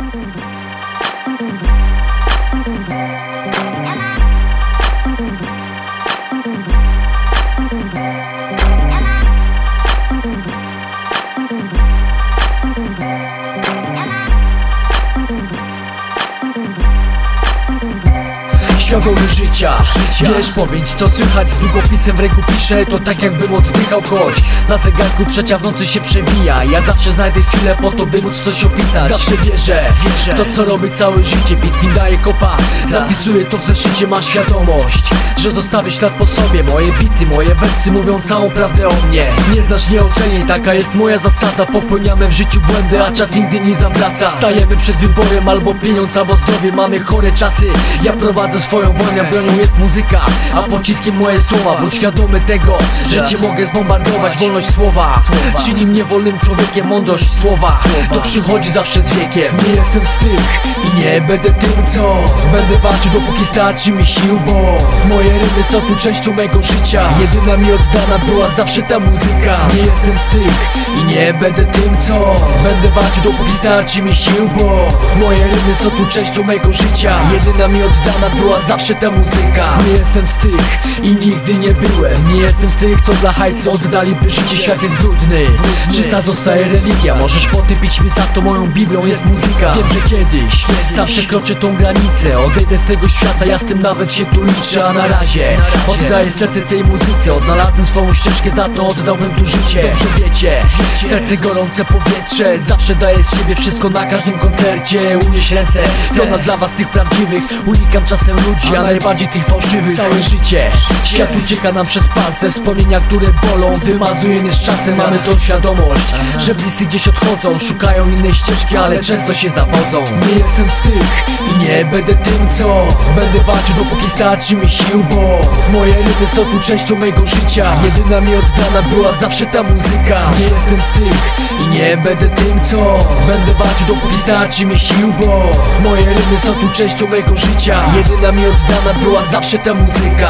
Thank you. Świadomy życia, Wiesz powiedz co słychać z długopisem w ręku piszę To tak jakbym oddychał choć Na zegarku trzecia w nocy się przewija. Ja zawsze znajdę chwilę po to by móc coś opisać. Zawsze wierzę, wierzę. W to co robię całe życie Bit mi daje kopa, zapisuję to w zeszycie Mam świadomość, że zostawię ślad po sobie. Moje bity, moje wersy mówią całą prawdę o mnie. Nie znasz, nie oceniaj, taka jest moja zasada. Popełniamy w życiu błędy, a czas nigdy nie zawraca. Stajemy przed wyborem albo pieniądz, albo zdrowie. Mamy chore czasy, ja prowadzę swoją wojnę Bronią jest muzyka, a pociskiem moje słowa Bądź świadomy tego, że cię mogę zbombardować Wolność słowa, czyli mnie wolnym człowiekiem Mądrość słowa, to przychodzi zawsze z wiekiem. Nie jestem z tych i nie będę tym, co Będę walczył dopóki starczy mi sił, bo Moje rymy są tu częścią mego życia. Jedyna mi oddana była zawsze ta muzyka. Nie jestem z tych i nie będę tym, co Będę walczył dopóki starczy mi sił, bo Moje rymy są tu częścią mego życia. Jedyna mi oddana była zawsze ta muzyka. Nie jestem z tych i nigdy nie byłem. Nie jestem z tych, co dla hajsu oddaliby życie Świat jest brudny, czysta zostaje religia. Możesz potępić mnie za to, moją Biblią jest muzyka. Wiem, że kiedyś, sam przekroczę tą granicę. Odejdę z tego świata, ja z tym nawet się tu liczę. A na razie, oddaję serce tej muzyce. Odnalazłem swoją ścieżkę, za to oddałbym tu życie. Dobrze wiecie, serce gorące powietrze Zawsze daję z siebie wszystko na każdym koncercie. Unieś ręce, pełna dla was tych prawdziwych. Unikam czasem ludzi, a najbardziej tych fałszywych. Całe życie, świat ucieka nam przez palce. Wspomnienia, które bolą, wymazujemy z czasem. Mamy tą świadomość, że bliscy gdzieś odchodzą Szukają innej ścieżki, ale często się zawodzą. Nie jestem z tych i nie będę tym, co Będę walczył dopóki starczy mi sił, bo Moje ryby są tu częścią mego życia. Jedyna mi oddana była zawsze ta muzyka. Nie jestem z tych i nie będę tym, co Będę walczył dopóki starczy mi sił, bo Moje ryby są tu częścią mego życia. Jedyna mi oddana była zawsze ta muzyka